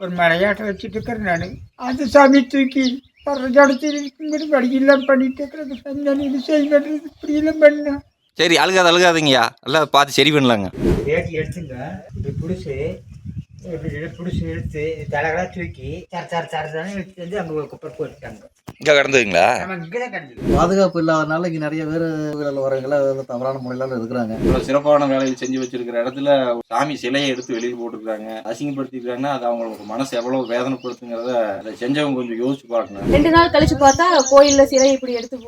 ஒரு மலையாட்டம் வச்சுட்டு இருக்கிறேன் நான். அந்த சாமி தூக்கி வர்ற ஜடத்தில் இருக்கும்போது வழியெல்லாம் பண்ணிட்டு இருக்கிறது. சந்தானி இது செய்வது இப்படியெல்லாம் பண்ணா. சரி அழுகாத அழுகாதீங்கய்யா. எல்லாம் பார்த்து சரி பண்ணலாங்க. வேட்டி எடுத்துங்க. இப்படி பிடிச்சி இப்படி பிடிச்சி எடுத்து தலைகளாக தூக்கி சர சர சரதானே எடுத்து வந்து அங்கே ஒரு குப்பை போட்டுட்டாங்க இங்கே கிடந்ததுங்களா? நம்ம இங்கே தான் கண்டு பாதுகாப்பு இல்லாதனால இங்கே நிறைய பேர் வரவங்கள தவறான முறையில இருக்கிறாங்க. இவ்வளோ சிறப்பான வேலையை செஞ்சு வச்சிருக்கிற இடத்துல சாமி சிலையை எடுத்து வெளியில் போட்டுருக்காங்க அசிங்கப்படுத்திருக்காங்கன்னா அது அவங்களுக்கு மனசு எவ்வளோ வேதனைப்படுத்துங்கிறத அதை செஞ்சவங்க கொஞ்சம் யோசிச்சு பார்க்கணும் ரெண்டு நாள் கழிச்சு பார்த்தா கோயில்ல சிலை இப்படி எடுத்து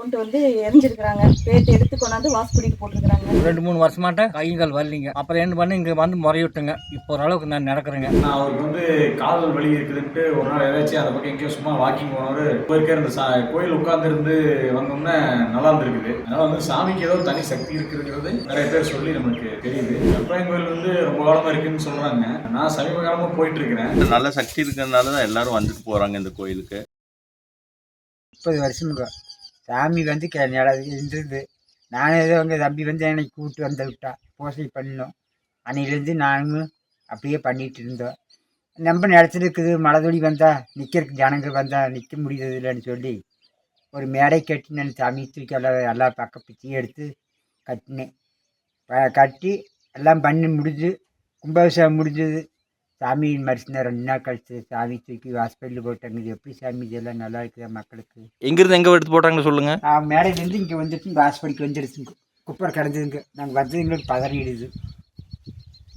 கொண்டு வந்து எரிஞ்சிருக்கிறாங்க. பேத்து எடுத்து கொண்டாந்து வாசப்படிக்கு போட்டிருக்கிறாங்க. ரெண்டு மூணு வருஷமாட்ட கைகள் வரலிங்க அப்புறம் என்ன பண்ணி இங்கே வந்து முறையிட்டுங்க. இப்போ ஓரளவுக்கு நான் நடக்கிறேங்க. நான் அவருக்கு வந்து காதல் வலி இருக்குதுன்ட்டு ஒரு நாள் ஏதாச்சும் அதை பக்கம் எங்கேயோ சும்மா வாக்கிங் போனவர் போயிருக்காரு இந்த சா கோயில் உட்காந்துருந்து வந்தோம்னா நல்லா இருந்திருக்குது. அதனால வந்து சாமிக்கு ஏதோ தனி சக்தி இருக்குதுங்கிறது நிறைய பேர் சொல்லி நம்மளுக்கு தெரியுது. கற்பையன் கோயில் வந்து ரொம்ப காலமா இருக்குன்னு சொல்றாங்க. நான் சமீப காலமா போயிட்டு இருக்கிறேன் நல்ல சக்தி இருக்கிறதுனால தான் எல்லாரும் வந்துட்டு போறாங்க இந்த கோயிலுக்கு. முப்பது வருஷமுங்க சாமி வந்து கே இருந்தது. நானே ஏதோ எங்கள் தம்பி வந்து என்னை கூப்பிட்டு வந்து விட்டா. பூசை பண்ணோம் அன்னையிலேருந்து நானும் அப்படியே பண்ணிட்டு இருந்தோம். ரொம்ப நிலத்துல இருக்குது மழை துளி வந்தால் நிற்கிறதுக்கு ஜனங்க வந்தால் நிற்க முடியுது இல்லைன்னு சொல்லி ஒரு மேடை கட்டி நான் சாமி தூக்கி எல்லாம் எல்லா பக்கம் பிச்சு எடுத்து கட்டினேன். கட்டி எல்லாம் பண்ணி முடிஞ்சு கும்பாபிஷேகம் முடிஞ்சது. சாமி மரிசினா ரெண்டு நாள் கழிச்சு சாமி தூக்கி ஹாஸ்பிட்டலில் போட்டாங்க இது எப்படி சாமி? இதெல்லாம் நல்லா இருக்குதா மக்களுக்கு? எங்கேருந்து எங்கே எடுத்து போட்டாங்கன்னு சொல்லுங்க. நான் மேடையிலேருந்து இங்கே வந்துட்டு இங்கே ஹாஸ்பிட்டலுக்கு வந்துடுச்சுங்க குப்பை கிடந்ததுங்க. நாங்கள் வந்தது எங்களுக்கு பதறிடுது.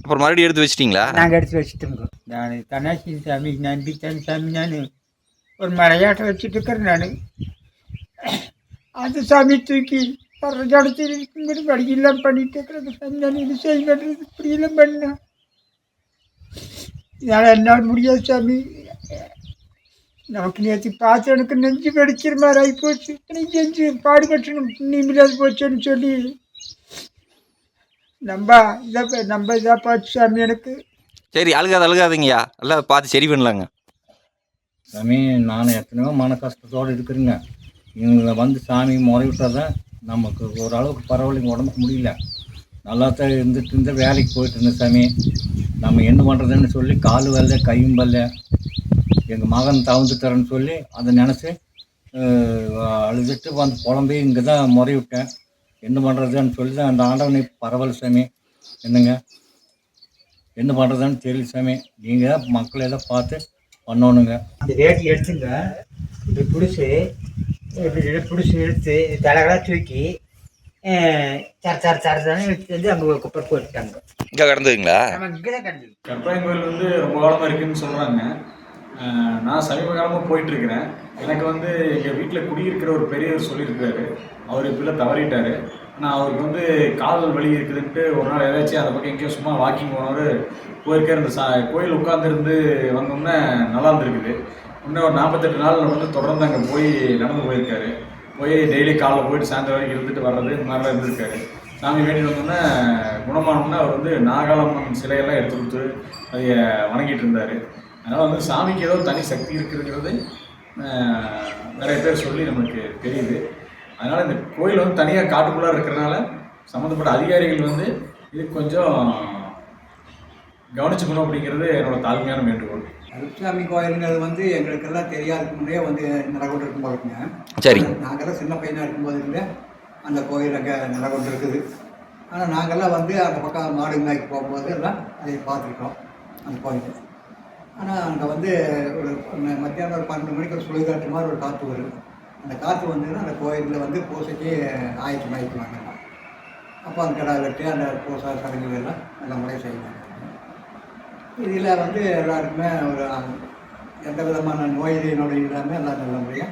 அப்புறம் மறுபடியும் எடுத்து வச்சிட்டிங்களா? நாங்கள் எடுத்து வச்சுட்டோங்க நான் தனாசி சாமி நம்பி சாமி நான் ஒரு மலையாட்டை வச்சுட்டு இருக்கிறேன் நான். அந்த சாமி தூக்கி வர்ற ஜடத்தில் இருக்கும்போது வழியெல்லாம் பண்ணிட்டு இருக்கிறது. நான் இது செய்வது இப்படியெல்லாம் பண்ணேன் இதனால் என்னால் முடியாது சாமி. நமக்கு நேற்று பார்த்து எனக்கு நெஞ்சு வெடிக்கிற மாதிரி ஆகி போச்சு. நெஞ்சு பாடுபட்டு நிம்மதியாக போச்சுன்னு சொல்லி நம்ம இதை நம்ம இதாக பார்த்து சாமி எனக்கு சரி அழுகாத அழுகாதீங்கய்யா. எல்லாம் பார்த்து சரி பண்ணலாங்க. சாமி நான் எத்தனையோ மன கஷ்டத்தோடு இருக்கிறேங்க. இவங்களை வந்து சாமி முறைவிட்டால் தான் நமக்கு ஓரளவுக்கு பரவாயில்லைங்க உடம்புக்கு முடியல. நல்லா தான் இருந்துட்டு இருந்த வேலைக்கு போயிட்டு இருந்தேன் சாமி. நம்ம என்ன பண்ணுறதுன்னு சொல்லி கால் வரல கையும் வரல. எங்கள் மகன் தவந்துட்டாருன்னு சொல்லி அதை நினச்சி அழுதுட்டு வந்து புலம்பி இங்கே தான் முறைவிட்டேன் என்ன பண்ணுறதுன்னு சொல்லி தான் அந்த ஆண்டவனை பரவாயில்ல சாமி. என்னங்க? என்ன பண்ணுறதுன்னு தெரியல சாமி. நீங்கள் தான் மக்களை எல்லாம் பார்த்து பண்ணணுங்க. அந்த வேட்டி எடுத்துங்க. இப்படி பிடிச்சி இப்படி பிடிச்சி எடுத்து தலைகளாக தூக்கி அஹ், சர சர சரதானே எடுத்து வந்து அங்கே ஒரு குப்பை போட்டுட்டாங்க இங்கே கிடந்ததுங்களா? நம்ம இங்கே தான் கண்டு கற்பையன் கோயில் வந்து ரொம்ப காலமா இருக்குன்னு சொல்றாங்க. அஹ் நான் சமீப காலமா போயிட்டு இருக்கிறேன். எனக்கு வந்து எங்கள் வீட்டில் குடியிருக்கிற ஒரு பெரியவர் சொல்லியிருக்காரு அவர் இப்படிலாம் தவறிட்டார். ஆனால் அவருக்கு வந்து காதல் வலி இருக்குதுன்ட்டு ஒரு நாள் ஏதாச்சும் அதை பக்கம் எங்கேயோ சும்மா வாக்கிங் போனவர் போயிருக்காரு. இந்த சா கோயில் உட்காந்துருந்து வந்தோம்னா நல்லா இருந்திருக்குது. இன்னும் ஒரு நாற்பத்தெட்டு நாள் வந்து தொடர்ந்து அங்கே போய் நடந்து போயிருக்காரு. போய் டெய்லி காலைல போயிட்டு சாயந்தரம் வரைக்கும் இருந்துட்டு வர்றது இந்த மாதிரிலாம் இருந்திருக்காரு. சாமி வேண்டி வந்தோன்னே குணமானோம்னா அவர் வந்து நாகாலம்மன் சிலையெல்லாம் எடுத்து கொடுத்து அதை வணங்கிட்டு இருந்தார். அதனால் வந்து சாமிக்கு ஏதோ தனி சக்தி இருக்குதுங்கிறது நிறைய பேர் சொல்லி நம்மளுக்கு தெரியுது. அதனால் இந்த கோயில் வந்து தனியாக காட்டுக்குள்ளார இருக்கிறனால சம்மந்தப்பட்ட அதிகாரிகள் வந்து இது கொஞ்சம் கவனிச்சுக்கணும் அப்படிங்கிறது என்னோட தாழ்மையான வேண்டுகோள். அருட்சாமி கோயிலுங்கிறது வந்து எங்களுக்கெல்லாம் தெரியாதுக்கு முன்னே வந்து நடக்கொண்டு இருக்கும் போதுங்க சரி. நாங்கள்லாம் சின்ன பையனாக இருக்கும்போது இருந்தே அந்த கோயில் அங்கே நடக்கொண்டு இருக்குது ஆனால் நாங்கள்லாம் வந்து அந்த பக்கம் மாடு மேய்க்கு போகும்போது எல்லாம் அதை பார்த்துருக்கோம் அந்த கோயில். ஆனால் அங்கே வந்து ஒரு மத்தியானம் ஒரு பன்னெண்டு மணிக்கு ஒரு சுழிகாற்று மாதிரி ஒரு காற்று வரும். அந்த காற்று வந்ததுன்னா அந்த கோயிலில் வந்து பூசைக்கு ஆயிரத்தி ஆயிக்குவாங்க. அப்போ அந்த கடை வெட்டி அந்த பூசை சடங்குகள் எல்லாம் நல்ல முறையாக செய்வாங்க. இதில் வந்து எல்லாருக்குமே ஒரு எந்த விதமான நோய் நொடி இல்லாமல் எல்லாம் நல்ல முறையாக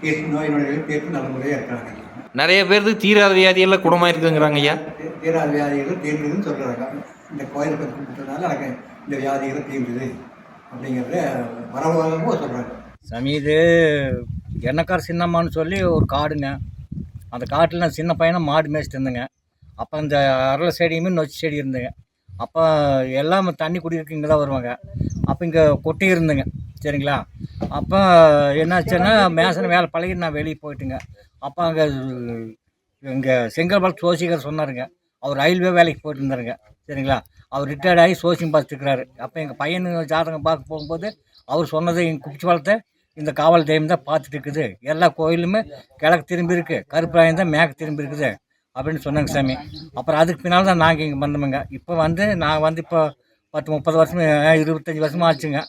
தீர்த்து நோய் நொடிகளையும் தீர்த்து நல்ல முறையாக இருக்கிறாங்க. நிறைய பேருக்கு தீராத வியாதியெல்லாம் குணமாயிருக்குங்கிறாங்க ஐயா. தீ- தீராத வியாதிகளும் தீர்ந்ததுன்னு சொல்கிறாங்க இந்த கோயில் பற்றி கும்பிட்டதுனால எனக்கு இந்த வியாதிகளும் தீர்ந்தது. அப்படிங்கிறத வரவாதமும் சொல்கிறாங்க சாமி இது எண்ணக்கார் சின்னம்மான்னு சொல்லி ஒரு காடுங்க. அந்த காட்டில் நான் சின்ன பையனை மாடு மேய்ச்சிட்டு இருந்தேங்க. அப்போ அந்த அரளை செடியுமே நொச்சி செடி இருந்தேங்க. அப்போ எல்லாம் தண்ணி குடிக்கிறதுக்கு இங்கே தான் வருவாங்க. அப்போ இங்கே கொட்டி இருந்துங்க. சரிங்களா? அப்போ என்னாச்சுன்னா மேசன வேலை பழகி நான் வெளியே போயிட்டுங்க. அப்போ அங்கே இங்கே செங்கல்பால் சோசிகர் சொன்னாருங்க. அவர் ரயில்வே வேலைக்கு போயிட்டு இருந்தாருங்க. சரிங்களா? அவர் ரிட்டையர்ட் ஆகி சோசியம் பார்த்துருக்கிறாரு அப்போ எங்கள் பையன் ஜாதகம் பார்க்க போகும்போது அவர் சொன்னது எங்கள் குச்சி இந்த காவல் தெய்வம் தான் பார்த்துட்டு இருக்குது. எல்லா கோயிலுமே கிழக்கு திரும்பி இருக்கு. கருப்பராயம் தான் மேற்கு திரும்பி இருக்குது அப்படின்னு சொன்னாங்க சாமி. அப்புறம் அதுக்கு பின்னால் தான் நாங்கள் இங்கே வந்தோமுங்க. இப்போ வந்து நான் வந்து இப்போ பத்து முப்பது வருஷம் இருபத்தஞ்சி வருஷமா ஆச்சுங்க.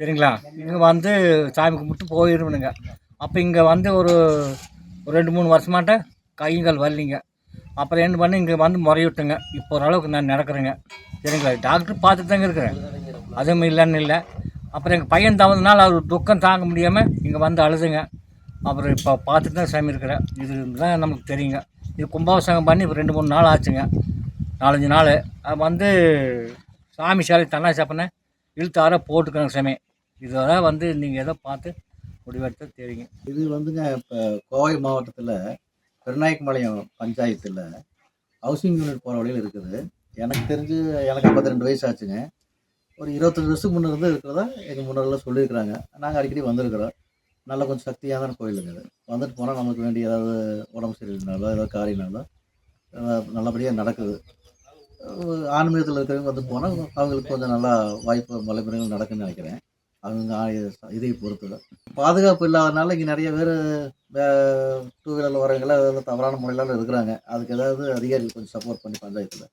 சரிங்களா? இங்கே வந்து சாமி கும்பிட்டு போயிடுவனுங்க அப்போ இங்கே வந்து ஒரு ஒரு ரெண்டு மூணு வருஷமாட்ட கையங்கள் வரலிங்க. அப்புறம் என்ன பண்ணி இங்கே வந்து முறையிட்டுங்க. இப்போ ஓரளவுக்கு நான் நடக்கிறேங்க. சரிங்களா? டாக்டர் பார்த்துட்டு தாங்க இருக்கிறேன். அதுவும் இல்லைன்னு இல்லை. அப்புறம் எங்கள் பையன் தவறுனால அவர் துக்கம் தாங்க முடியாமல் இங்கே வந்து அழுதுங்க. அப்புறம் இப்போ பார்த்துட்டு தான் சாமி இருக்கிறேன் இது தான் நமக்கு தெரியுங்க. இது கும்பாபிஷேகம் பண்ணி இப்போ ரெண்டு மூணு நாள் ஆச்சுங்க. நாலஞ்சு நாள். அது வந்து சாமி சாலை தன்னாச்சாப்பனை இழுத்தார போட்டுக்கிறேங்க சாமி. இதெல்லாம் வந்து நீங்கள் எதை பார்த்து முடிவெடுத்து தெரியுங்க. இது வந்துங்க இப்போ கோவை மாவட்டத்தில் பெருநாயக்கம்பாளையம் பஞ்சாயத்தில் ஹவுசிங் யூனிட் போகிற வழியில் இருக்குது. எனக்கு தெரிஞ்சு எனக்கு ஐம்பத்தி ரெண்டு வயசு ஆச்சுங்க. ஒரு இருபத்தஞ்சு வருஷத்துக்கு முன்னே இருந்து இருக்கிறதா எங்கள் முன்னோரெல்லாம் சொல்லியிருக்கிறாங்க. நாங்கள் அடிக்கடி வந்திருக்கிறோம். நல்ல கொஞ்சம் சக்தியான கோயிலுங்க அது வந்துட்டு போனால் நமக்கு வேண்டிய ஏதாவது உடம்பு சரியில்லைனாலோ ஏதாவது காரியனாலோ நல்லபடியாக நடக்குது. ஆன்மீகத்தில் இருக்கிறவங்க வந்து போனால் அவங்களுக்கு கொஞ்சம் நல்லா வாய்ப்பு மலைமுறைகள் நடக்குன்னு நினைக்கிறேன். அவங்க இதை பொறுத்து பாதுகாப்பு இல்லாதனால இங்கே நிறைய பேர் டூ வீலரில் வரவங்களாம் ஏதாவது தவறான முறையில இருக்கிறாங்க. அதுக்கு ஏதாவது அதிகாரிகள் கொஞ்சம் சப்போர்ட் பண்ணி பஞ்சாயத்தில்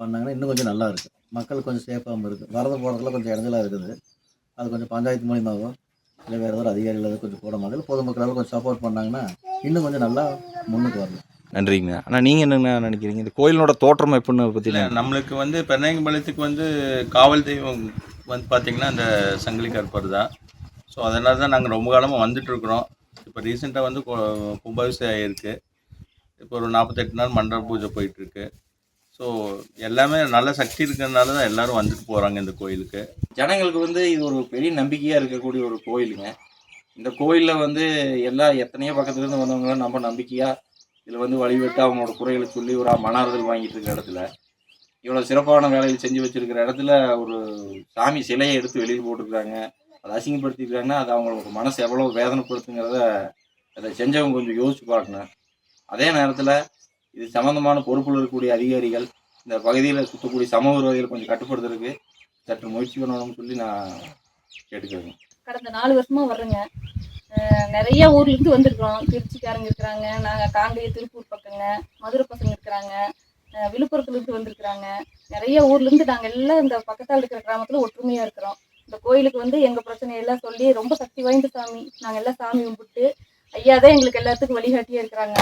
பண்ணாங்கன்னா இன்னும் கொஞ்சம் நல்லா இருக்குது மக்கள் கொஞ்சம் சேஃபாகவும் இருக்குது வரது போகிறதுல கொஞ்சம் இடைஞ்சலாக இருக்குது. அது கொஞ்சம் பஞ்சாயத்து மூலியமாகவும் இல்லை வேறு ஏதாவது அதிகாரிகள் கொஞ்சம் கூட மாதிரி பொதுமக்களால் கொஞ்சம் சப்போர்ட் பண்ணாங்கன்னா இன்னும் கொஞ்சம் நல்லா முன்னுக்கு வரலாம். நன்றிங்க. ஆனால் நீங்கள் என்ன நினைக்கிறீங்க? இந்த கோயிலோட தோற்றம் எப்படின்னு பற்றி இல்லை நம்மளுக்கு வந்து பெருநாயகம்பாளையத்துக்கு வந்து காவல் தெய்வம் வந்து பார்த்திங்கன்னா அந்த சங்கிலி கற்பர் தான் ஸோ அதனால தான் நாங்கள் ரொம்ப காலமாக வந்துட்டுருக்குறோம் இப்போ ரீசெண்டாக வந்து கும்பாபிஷேகம் ஆகிருக்கு இப்போ ஒரு நாற்பத்தெட்டு நாள் மண்டப பூஜை போயிட்டுருக்கு. ஸோ எல்லாமே நல்ல சக்தி இருக்கிறதுனால தான் எல்லோரும் வந்துட்டு போகிறாங்க இந்த கோயிலுக்கு. ஜனங்களுக்கு வந்து இது ஒரு பெரிய நம்பிக்கையாக இருக்கக்கூடிய ஒரு கோயிலுங்க. இந்த கோயிலில் வந்து எல்லா எத்தனையோ பக்கத்துலேருந்து வந்தவங்களாம் நம்ம நம்பிக்கையாக இதில் வந்து வழிபட்டு அவங்களோட குறைகளை சொல்லி ஒரு மனாறுதல் வாங்கிட்டு இருக்க இடத்துல இவ்வளோ சிறப்பான வேலைகள் செஞ்சு வச்சிருக்கிற இடத்துல ஒரு சாமி சிலையை எடுத்து வெளியில் போட்டிருக்காங்க அதை அசிங்கப்படுத்திருக்காங்கன்னா அது அவங்களுக்கு மனசு எவ்வளோ வேதனைப்படுத்துங்கிறத அதை செஞ்சவங்க கொஞ்சம் யோசிச்சு பார்க்கணும். அதே நேரத்தில் இது சம்மந்தமான பொறுப்பில் இருக்கக்கூடிய அதிகாரிகள் இந்த பகுதியில் சுற்றக்கூடிய சமூக விரோதிகளை கொஞ்சம் கட்டுப்படுத்துறதுக்கு சற்று முயற்சி பண்ணணும்னு சொல்லி நான் கேட்டுக்கிறேங்க. கடந்த நாலு வருஷமா வர்றேங்க. நிறைய ஊர்ல இருந்து வந்திருக்கிறோம். திருச்சிக்காரங்க இருக்கிறாங்க நாங்கள் காங்கேய திருப்பூர் பக்கங்க மதுரை பசங்க இருக்கிறாங்க. விழுப்புரத்துலேருந்து வந்திருக்கிறாங்க. நிறைய ஊர்லேருந்து நாங்கள் எல்லாம் இந்த பக்கத்தால் இருக்கிற கிராமத்தில் ஒற்றுமையாக இருக்கிறோம். இந்த கோயிலுக்கு வந்து எங்கள் பிரச்சனையெல்லாம் சொல்லி ரொம்ப சக்தி வாய்ந்த சாமி. நாங்கள் எல்லாம் சாமி கும்பிட்டு ஐயா தான் எங்களுக்கு எல்லாத்துக்கும் வழிகாட்டியே இருக்கிறாங்க.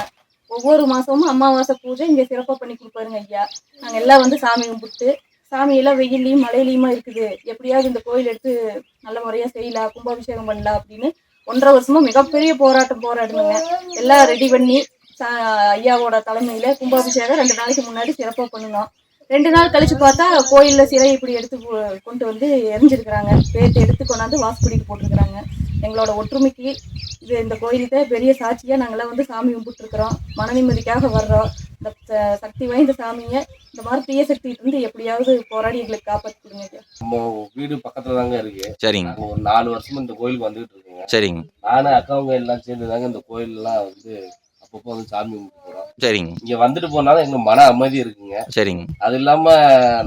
ஒவ்வொரு மாதமும் அமாவாசை பூஜை இங்கே சிறப்பாக பண்ணி கொடுப்பாருங்க ஐயா. நாங்கள் எல்லாம் வந்து சாமி கும்பிட்டு சாமியெல்லாம் வெயிலையும் மழையிலையுமா இருக்குது. எப்படியாவது இந்த கோயில் எடுத்து நல்ல முறையாக செய்யலாம் கும்பாபிஷேகம் பண்ணலாம் அப்படின்னு ஒன்றரை வருஷமா மிகப்பெரிய போராட்டம் போராடணுங்க எல்லாம் ரெடி பண்ணி ஐயாவோட தலைமையில கும்பாபிஷேகம் ரெண்டு நாளைக்கு முன்னாடி சிறப்பாக பண்ணணும் ரெண்டு நாள் கழிச்சு பார்த்தா கோயில்ல சிலை இப்படி எடுத்து கொண்டு வந்து எரிஞ்சிருக்கிறாங்க. பேத்து எடுத்து கொண்டாந்து வாசப்படிக்கு போட்டிருக்கிறாங்க. எங்களோட ஒற்றுமைக்கு இது இந்த கோயிலுக்கு பெரிய சாட்சியா நாங்கெல்லாம் வந்து சாமி கும்பிட்டுருக்குறோம். மன நிம்மதிக்காக வர்றோம். இந்த ச- சக்தி வாய்ந்த சாமியை இந்த மாதிரி தீய சக்தியிட்ட இருந்து எப்படியாவது போராடி எங்களுக்கு காப்பாற்றி கொடுங்க. நம்ம வீடு பக்கத்துல தாங்க இருக்கு. சரிங்க. ஒரு நாலு வருஷமா இந்த கோயிலுக்கு வந்துகிட்டு இருக்கோங்க. சரிங்க. நானும் அக்காவுங்க எல்லாம் சேர்ந்து தாங்க இந்த கோயில் எல்லாம் வந்து அப்பப்போ வந்து சாமி கும்பிட்டு சரிங்க. இங்க வந்துட்டு போனாலும் எங்க மன அமைதி இருக்குங்க. சரிங்க. அது இல்லாம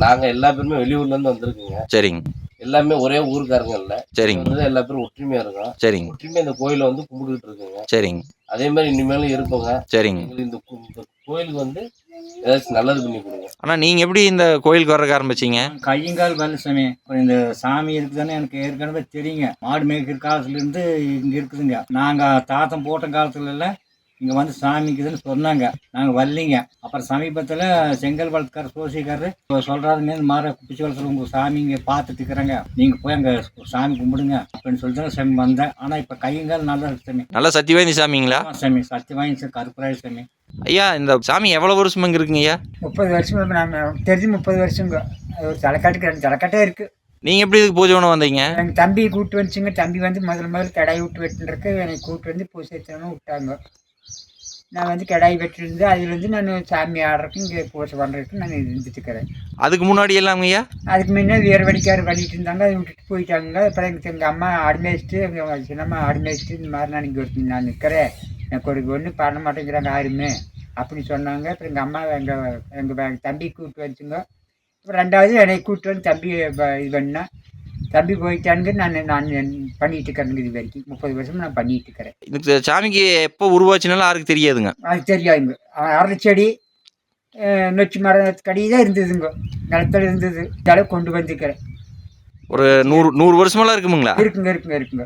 நாங்க எல்லா பேருமே வெளியூர்ல இருந்து வந்திருக்கோங்க. சரிங்க. எல்லாமே ஒரே ஊருக்காரங்க இல்ல. சரிங்க. எல்லா பேரும் ஒற்றுமையா இருக்கோம். சரிங்க. ஒற்றுமையா இந்த கோயிலை வந்து கும்பிட்டுக்கிட்டு இருக்குங்க. சரிங்க. அதே மாதிரி இனிமேலும் இருப்போங்க சரிங்க. எங்களுக்கு இந்த கோயிலுக்கு வந்து ஏதாச்சும் நல்லது பண்ணி கொடுங்க. ஆனால் நீங்கள் எப்படி இந்த கோயிலுக்கு வரக்கு ஆரம்பிச்சீங்க? கையங்கால் வரல சாமி அப்புறம் இந்த சாமி இருக்குதானே எனக்கு ஏற்கனவே தெரியுங்க. மாடு மேய்க்கிற காலத்துலேருந்து இங்கே இருக்குதுங்க. நாங்கள் தாத்தன் போட்ட காலத்துல எல்லாம் இங்கே வந்து சாமி இருக்குதுன்னு சொன்னாங்க. நாங்கள் வரலிங்க. அப்புறம் சமீபத்தில் செங்கல் வளர்த்துக்கார சோசிக்காரரு சொல்கிறாருங்க இந்த மாதிரி குப்பிச்சி வளர்த்துல உங்கள் சாமி இங்கே பார்த்துட்டு இருக்கிறாங்க. நீங்கள் போய் அங்கே சாமி கும்பிடுங்க. அப்படின்னு சொல்லிட்டு தான் சாமி வந்தேன். ஆனால் இப்போ கையங்கால் நல்லா இருக்கு சாமி. நல்ல சக்தி வாய்ந்த சாமிங்களா சாமி. சத்தியவாங்கி சார் கருப்பராய சாமி. ஐயா இந்த சாமி எவ்வளோ வருஷம் இங்கே இருக்குங்க ஐயா? முப்பது வருஷம் நாங்கள் தெரிஞ்சு முப்பது வருஷங்க. ஒரு தலைக்காட்டுக்கு ரெண்டு தலைக்காட்டே இருக்குது நீங்கள் எப்படி இதுக்கு பூஜை பண்ண வந்தீங்க? எங்கள் தம்பி கூப்பிட்டு வந்துச்சுங்க. தம்பி வந்து முதல்ல முதல்ல கடாய் விட்டு வெட்டுறதுக்கு என்னை கூப்பிட்டு வந்து ஏற்றணும் விட்டாங்க. நான் வந்து கடாய் வெட்டிருந்து அதில் வந்து நான் சாமி ஆடுறதுக்கு இங்கே பூசை பண்ணுறதுக்கு நான் இருந்துட்டுக்கிறேன். அதுக்கு முன்னாடி எல்லாங்க ஐயா? அதுக்கு முன்னே வீர வடிக்கார் பண்ணிட்டு இருந்தாங்க அதை விட்டுட்டு போயிட்டாங்க. அப்புறம் எங்கள் எங்கள் அம்மா ஆடு மேய்ச்சிட்டு எங்கள் சின்னம்மா ஆடு மேய்ச்சிட்டு இந்த மாதிரி நான் இங்கே ஒரு நான் நிற்கிறேன் எனக்கு ஒரு ஒன்றும் பண்ண மாட்டேங்கிறாங்க யாருமே. அப்படி சொன்னாங்க. அப்புறம் எங்கள் அம்மா எங்கள் எங்கள் தம்பி கூப்பிட்டு வச்சுங்க அப்புறம் ரெண்டாவது என்னை கூப்பிட்டு வந்து தம்பி இது பண்ணா. தம்பி போயிட்டானுங்க நான் நான் பண்ணிட்டு இருக்கிறேங்க இது வரைக்கும். முப்பது வருஷம் நான் பண்ணிட்டு இருக்கிறேன். இந்த சாமிக்கு எப்போ உருவாச்சுனாலும் யாருக்கு தெரியாதுங்க. அது தெரியாதுங்க. அரளி செடி அஹ், நொச்சி மரத்தடி தான் இருந்ததுங்க. நிலத்துல இருந்தது. அளவுக்கு கொண்டு வந்துக்கிறேன் ஒரு நூறு நூறு வருஷமெல்லாம் இருக்குமுங்களா? இருக்குங்க இருக்குங்க இருக்குங்க.